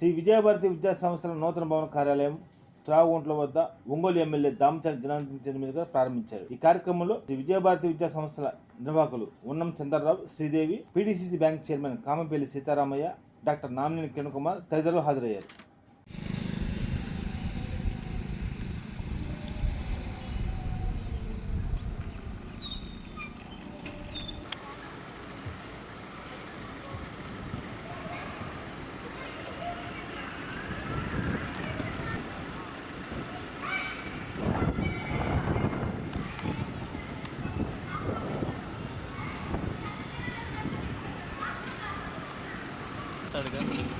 శ్రీ విజయభారతి విద్యా సంస్థల నూతన భవన కార్యాలయం త్రాగుంట్ల వద్ద ఒంగోలు ఎమ్మెల్యే దామచర్ జనార్దన్ చేతుల మీదుగా ప్రారంభించారు. ఈ కార్యక్రమంలో శ్రీ విజయభారతి విద్యా సంస్థల నిర్వాహకులు Unnam Chandrarao Sridevi PDCC bank chairman Kamapalli Sitaramayya doctor Namineni Kiran Kumar తదితరులు హాజరయ్యారు. എടുക്കാം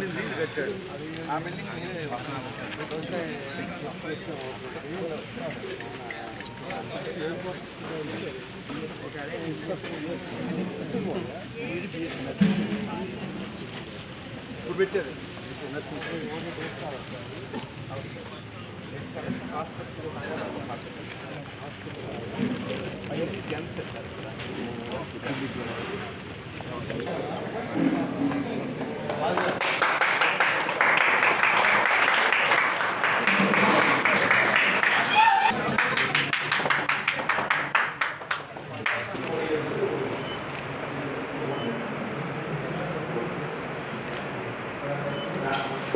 బిల్డింగ్ కట్టాడు. ఆ బిల్డింగ్ ఇప్పుడు పెట్టారు.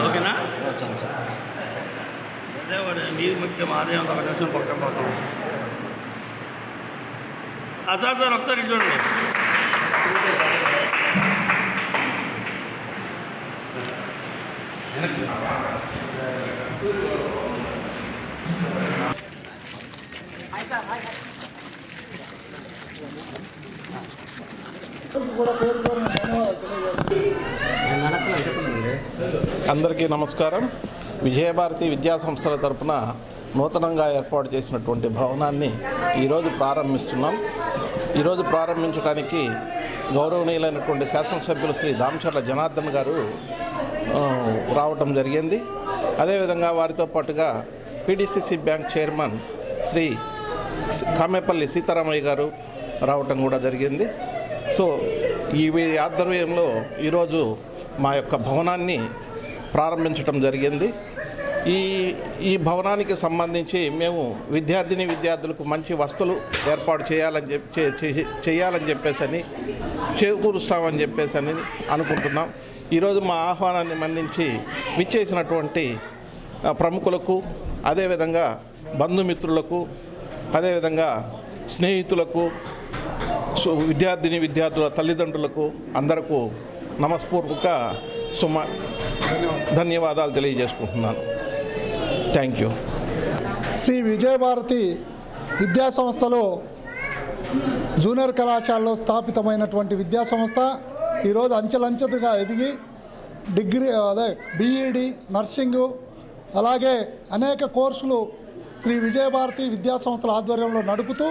ఓకేనా? అదే వాడు నీరు ముఖ్యం ఆదాయం ఒక నిమిషం పక్కన పోతాం. సార్ సార్ ఒకసారి చూడండి. కూడా పేరు పేరున ధన్యవాదాలు తెలియజేస్తున్నాను అందరికీ నమస్కారం. విజయభారతి విద్యాసంస్థల తరపున నూతనంగా ఏర్పాటు చేసినటువంటి భవనాన్ని ఈరోజు ప్రారంభిస్తున్నాం. ఈరోజు ప్రారంభించడానికి గౌరవనీయులైనటువంటి శాసనసభ్యులు శ్రీ దామచర్ల జనార్దన్ గారు రావటం జరిగింది. అదేవిధంగా వారితో పాటుగా PDCC bank chairman Shri Kamepalli Kamepalli Sitaramayya garu రావటం కూడా జరిగింది. సో ఈ ఆధ్వర్యంలో ఈరోజు మా యొక్క భవనాన్ని ప్రారంభించడం జరిగింది. ఈ ఈ భవనానికి సంబంధించి మేము విద్యార్థిని విద్యార్థులకు మంచి వస్తువులు ఏర్పాటు చేయాలని చెప్పి చే- చే- చేయాలని చెప్పేసి అని చేకూరుస్తామని చెప్పేసి అని అనుకుంటున్నాం. ఈరోజు మా ఆహ్వానాన్ని మన్నించి విచ్చేసినటువంటి ప్రముఖులకు అదేవిధంగా బంధుమిత్రులకు అదేవిధంగా స్నేహితులకు విద్యార్థిని విద్యార్థుల తల్లిదండ్రులకు అందరకు నమస్పూర్వక సుమ ధన్యవాదాలు తెలియజేసుకుంటున్నాను. థ్యాంక్ యూ శ్రీ విజయభారతి విద్యా సంస్థలో జూనియర్ కళాశాలలో స్థాపితమైనటువంటి విద్యా సంస్థ ఈరోజు అంచెలంచెలుగా ఎదిగి డిగ్రీ అదే బీఈడి నర్సింగు అలాగే అనేక కోర్సులు శ్రీ విజయభారతి విద్యా సంస్థల ఆధ్వర్యంలో నడుపుతూ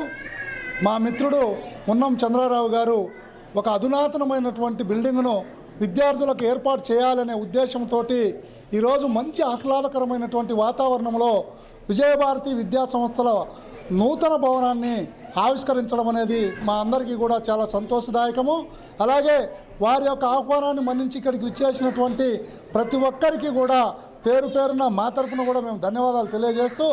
మా మిత్రుడు ఉన్నం చంద్రారావు గారు ఒక అధునాతనమైనటువంటి బిల్డింగ్ను విద్యార్థులకు ఏర్పాటు చేయాలనే ఉద్దేశంతో ఈరోజు మంచి ఆహ్లాదకరమైనటువంటి వాతావరణంలో విజయభారతి విద్యా సంస్థల నూతన భవనాన్ని ఆవిష్కరించడం అనేది మా అందరికీ కూడా చాలా సంతోషదాయకము. అలాగే వారి యొక్క ఆహ్వానాన్ని మన్నించి ఇక్కడికి విచ్చేసినటువంటి ప్రతి ఒక్కరికి కూడా పేరు పేరున మా తరపున కూడా మేము ధన్యవాదాలు తెలియజేస్తూ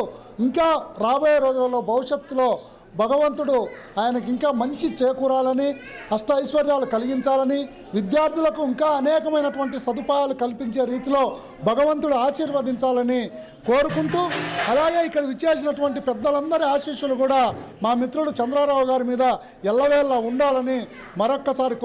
ఇంకా రాబోయే రోజుల్లో భవిష్యత్తులో భగవంతుడు ఆయనకి ఇంకా మంచి చేకూరాలని అష్ట ఐశ్వర్యాలు కలిగించాలని విద్యార్థులకు ఇంకా అనేకమైనటువంటి సదుపాయాలు కల్పించే రీతిలో భగవంతుడు ఆశీర్వదించాలని కోరుకుంటూ అలాగే ఇక్కడ విచ్చేసినటువంటి పెద్దలందరి ఆశీస్సులు కూడా మా మిత్రుడు చంద్రారావు గారి మీద ఎల్లవేళ్ళ ఉండాలని మరొక్కసారి కో-